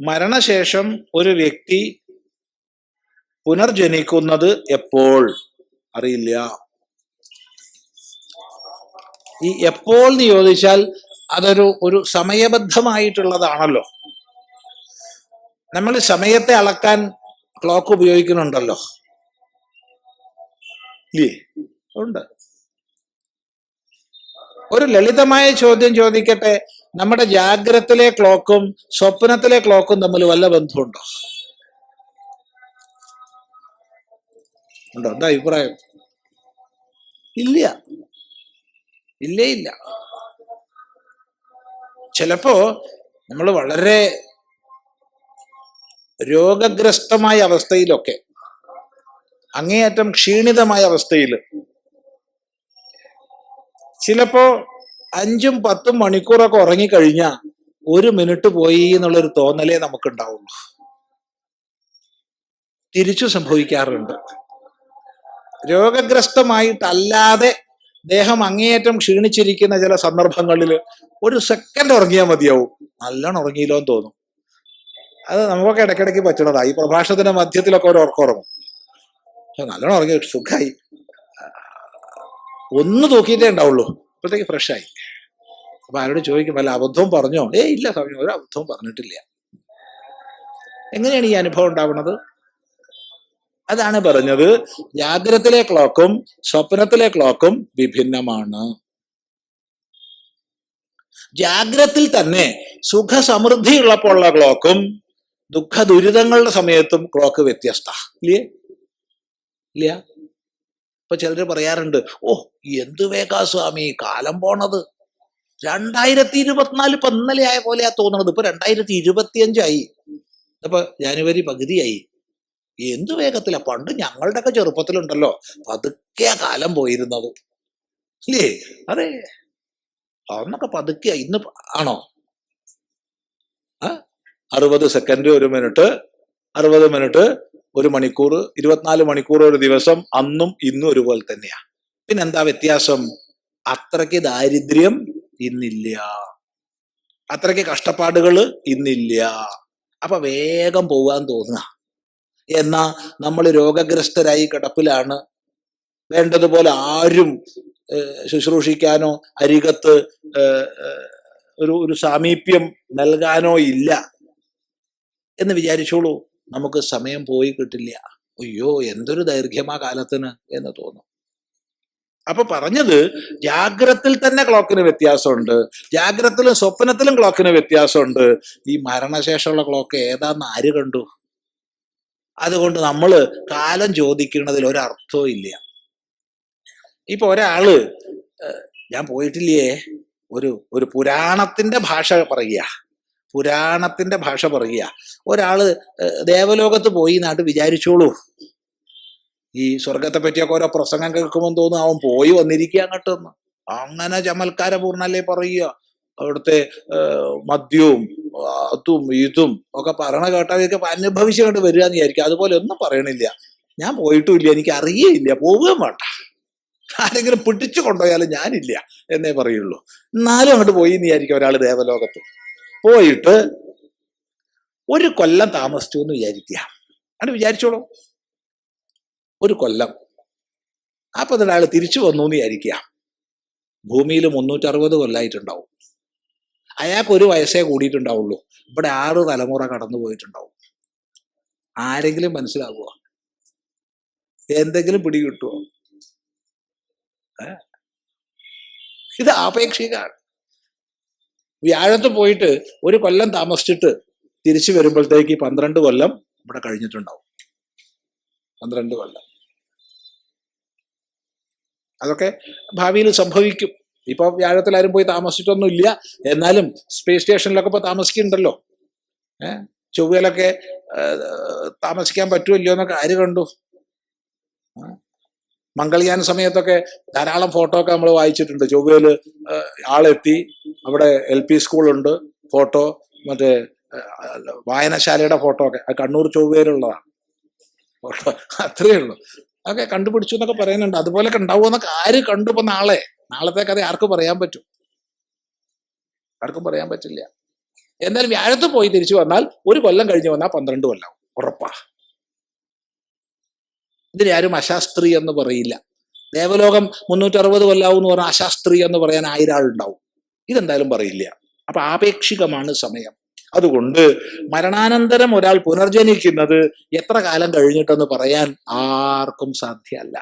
മരണശേഷം ഒരു വ്യക്തി പുനർജനിക്കുന്നത് എപ്പോൾ? അറിയില്ല. ഈ എപ്പോൾ എന്ന് ചോദിച്ചാൽ അതൊരു ഒരു സമയബദ്ധമായിട്ടുള്ളതാണല്ലോ. നമ്മൾ സമയത്തെ അളക്കാൻ ക്ലോക്ക് ഉപയോഗിക്കുന്നുണ്ടല്ലോ. ഇല്ലേ? ഉണ്ട്. ഒരു ലളിതമായ ചോദ്യം ചോദിക്കട്ടെ? നമ്മുടെ ജാഗ്രത്തിലെ ക്ലോക്കും സ്വപ്നത്തിലെ ക്ലോക്കും തമ്മിൽ വല്ല ബന്ധമുണ്ടോ? ഉണ്ടോ? എന്താ അഭിപ്രായം? ഇല്ല. ഇല്ലേ ഇല്ല. ചിലപ്പോ നമ്മൾ വളരെ രോഗഗ്രസ്തമായ അവസ്ഥയിലൊക്കെ അങ്ങേയറ്റം ക്ഷീണിതമായ അവസ്ഥയിൽ ചിലപ്പോ അഞ്ചും പത്തും മണിക്കൂറൊക്കെ ഉറങ്ങിക്കഴിഞ്ഞാൽ ഒരു മിനിറ്റ് പോയി എന്നുള്ളൊരു തോന്നലേ നമുക്കുണ്ടാവുള്ളൂ. തിരിച്ചു സംഭവിക്കാറുണ്ട്. രോഗഗ്രസ്തമായിട്ടല്ലാതെ ദേഹം അങ്ങേയറ്റം ക്ഷീണിച്ചിരിക്കുന്ന ചില സന്ദർഭങ്ങളിൽ ഒരു സെക്കൻഡ് ഉറങ്ങിയാൽ മതിയാവും. നല്ലോണം ഉറങ്ങിയില്ലോ എന്ന് തോന്നും. അത് നമുക്കൊക്കെ ഇടയ്ക്കിടയ്ക്ക് പറ്റണതാ. ഈ പ്രഭാഷണത്തിന്റെ മധ്യത്തിലൊക്കെ ഒരു ഉറക്കം ഉറങ്ങും. നല്ലോണം ഉറങ്ങി സുഖമായി ഒന്ന് തൂക്കിയിട്ടേ ഉണ്ടാവുള്ളൂ. അപ്പോഴത്തേക്ക് ഫ്രഷായി അപ്പൊ ആരോട് ചോദിക്കും വല്ല അബദ്ധവും പറഞ്ഞോ? ഏ ഇല്ല സ്വാമി ഒരു അബദ്ധവും പറഞ്ഞിട്ടില്ല. എങ്ങനെയാണ് ഈ അനുഭവം ഉണ്ടാവുന്നത്? അതാണ് പറഞ്ഞത് ജാഗ്രതത്തിലെ ക്ലോക്കും സ്വപ്നത്തിലെ ക്ലോക്കും വിഭിന്നമാണ്. ജാഗ്രത്തിൽ തന്നെ സുഖസമൃദ്ധിയുള്ളപ്പോഴുള്ള ക്ലോക്കും ദുഃഖ ദുരിതങ്ങളുടെ സമയത്തും ക്ലോക്ക് വ്യത്യസ്ത. ഇല്ലേ? ഇല്ല? ഇപ്പൊ ചിലർ പറയാറുണ്ട് ഓ എന്ത് വേഗാ സ്വാമി കാലം പോണത്. രണ്ടായിരത്തി ഇരുപത്തിനാല് ഇപ്പൊ ഇന്നലെ ആയ പോലെയാ തോന്നുന്നത് ഇപ്പൊ രണ്ടായിരത്തി ഇരുപത്തിയഞ്ചായി അപ്പൊ ജാനുവരി പകുതിയായി. എന്ത് വേഗത്തിലാ? പണ്ട് ഞങ്ങളുടെ ഒക്കെ ചെറുപ്പത്തിലുണ്ടല്ലോ. പതുക്കെ കാലം പോയിരുന്നത്. ഇല്ലേ? അതെ. അന്നൊക്കെ പതുക്കെ ഇന്ന് ആണോ? ആ? അറുപത് സെക്കൻഡ് ഒരു മിനിറ്റ്. അറുപത് മിനിറ്റ്. ഒരു മണിക്കൂർ ഇരുപത്തിനാല് മണിക്കൂർ ഒരു ദിവസം അന്നും ഇന്നും ഒരുപോലെ തന്നെയാ. പിന്നെന്താ വ്യത്യാസം? അത്രയ്ക്ക് ദാരിദ്ര്യം ഇന്നില്ല. അത്രയ്ക്ക് കഷ്ടപ്പാടുകൾ ഇന്നില്ല. അപ്പൊ വേഗം പോകാൻ തോന്നുക എന്നാ നമ്മൾ രോഗഗ്രസ്തരായി കിടപ്പിലാണ്. വേണ്ടതുപോലെ ആരും ശുശ്രൂഷിക്കാനോ അരികത്ത് ഒരു ഒരു സാമീപ്യം നൽകാനോ ഇല്ല. എന്ന് വിചാരിച്ചോളൂ. നമുക്ക് സമയം പോയി കിട്ടില്ല. അയ്യോ എന്തൊരു ദൈർഘ്യമാ കാലത്തിന് എന്ന് തോന്നും. അപ്പൊ പറഞ്ഞത് ജാഗ്രത്തിൽ തന്നെ ക്ലോക്കിന് വ്യത്യാസമുണ്ട്. ജാഗ്രത്തിലും സ്വപ്നത്തിലും ക്ലോക്കിന് വ്യത്യാസമുണ്ട്. ഈ മരണശേഷമുള്ള ക്ലോക്ക് ഏതാന്ന് ആര് കണ്ടു? അതുകൊണ്ട് നമ്മൾ കാലം ചോദിക്കുന്നതിൽ ഒരർത്ഥവും ഇല്ല. ഇപ്പൊ ഒരാൾ ഞാൻ പോയിട്ടില്ലേ? ഒരു ഒരു പുരാണത്തിന്റെ ഭാഷ പറയുക. പുരാണത്തിന്റെ ഭാഷ പറയുക. ഒരാൾ ദേവലോകത്ത് പോയി നാട്ട് വിചാരിച്ചോളൂ. ഈ സ്വർഗത്തെ പറ്റിയൊക്കെ ഓരോ പ്രസംഗം കേൾക്കുമ്പോൾ തോന്നും അവൻ പോയി വന്നിരിക്കുക അങ്ങോട്ടൊന്ന് അങ്ങനെ ചമൽക്കാര പൂർണല്ലേ പറയുക. അവിടുത്തെ മദ്യവും അതും ഇതും ഒക്കെ പറയണ കേട്ടാൽ ഇതൊക്കെ അനുഭവിച്ചു കൊണ്ട് വരിക എന്ന് അതുപോലെ ഒന്നും പറയണില്ല. ഞാൻ പോയിട്ടുമില്ല എനിക്ക് അറിയേയില്ല. പോവുകയും വേണ്ട. ആരെങ്കിലും പിടിച്ചു കൊണ്ടുപോയാലും ഞാനില്ല എന്നേ പറയുള്ളൂ. എന്നാലും അങ്ങോട്ട് പോയി എന്ന് വിചാരിക്കും ഒരാൾ ദേവലോകത്ത്. പോയിട്ട് ഒരു കൊല്ലം താമസിച്ചു എന്ന് വിചാരിക്കുക. അങ്ങനെ വിചാരിച്ചോളൂ. ഒരു കൊല്ലം. അപ്പൊ ഒരാൾ തിരിച്ചു വന്നു എന്ന് വിചാരിക്കുക. ഭൂമിയിൽ മുന്നൂറ്ററുപത് കൊല്ലായിട്ടുണ്ടാവും. അയാൾക്ക് ഒരു വയസ്സേ കൂടിയിട്ടുണ്ടാവുള്ളൂ. ഇവിടെ ആറ് തലമുറ കടന്നു പോയിട്ടുണ്ടാവും. ആരെങ്കിലും മനസ്സിലാകുമോ എന്തെങ്കിലും പിടികിട്ടുമോ? ഇത് ആപേക്ഷികമാണ്. വ്യാഴത്ത് പോയിട്ട് ഒരു കൊല്ലം താമസിച്ചിട്ട് തിരിച്ചു വരുമ്പോഴത്തേക്ക് പന്ത്രണ്ട് കൊല്ലം ഇവിടെ കഴിഞ്ഞിട്ടുണ്ടാവും. പന്ത്രണ്ട് കൊല്ലം. അതൊക്കെ ഭാവിയിൽ സംഭവിക്കും. ഇപ്പൊ വ്യാഴത്തിൽ ആരും പോയി താമസിച്ചിട്ടൊന്നും ഇല്ല എന്നാലും സ്പേസ് സ്റ്റേഷനിലൊക്കെ ഇപ്പൊ താമസിക്കുന്നുണ്ടല്ലോ. ഏഹ് ചൊവ്വയിലൊക്കെ താമസിക്കാൻ പറ്റുമല്ലോ എന്നൊക്കെ ആര് കണ്ടു? ആ? മംഗൾയാൻ സമയത്തൊക്കെ ധാരാളം ഫോട്ടോ ഒക്കെ നമ്മൾ വായിച്ചിട്ടുണ്ട്. ചൊവ്വയിൽ ആളെത്തി. അവിടെ എൽ പി സ്കൂളുണ്ട്. ഫോട്ടോ മറ്റേ വായനശാലയുടെ ഫോട്ടോ ഒക്കെ. കണ്ണൂർ ചൊവ്വയിലുള്ളതാണ്. ഫോട്ടോ അത്രയേ ഉള്ളൂ. അതൊക്കെ കണ്ടുപിടിച്ചു എന്നൊക്കെ പറയുന്നുണ്ട്. അതുപോലൊക്കെ ഉണ്ടാവുമെന്നൊക്കെ ആര് കണ്ടു നാളെ നാളത്തെ കഥ ആർക്കും പറയാൻ പറ്റും. ആർക്കും പറയാൻ പറ്റില്ല. എന്തായാലും വ്യാഴത്ത് പോയി തിരിച്ചു വന്നാൽ ഒരു കൊല്ലം കഴിഞ്ഞ് വന്നാൽ പന്ത്രണ്ട് കൊല്ലം. ഉറപ്പാ. ഇതിനെ ആരും അശാസ്ത്രീ എന്ന് പറയില്ല. ദേവലോകം മുന്നൂറ്ററുപത് കൊല്ലാവും എന്ന് പറഞ്ഞാൽ അശാസ്ത്രീ എന്ന് പറയാൻ ആയിരം ആളുണ്ടാവും ഇതെന്തായാലും പറയില്ല. അപ്പൊ ആപേക്ഷികമാണ് സമയം. അതുകൊണ്ട് മരണാനന്തരം ഒരാൾ പുനർജനിക്കുന്നത് എത്ര കാലം കഴിഞ്ഞിട്ടെന്ന് പറയാൻ ആർക്കും സാധ്യമല്ല.